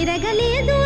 తిరగలేదు.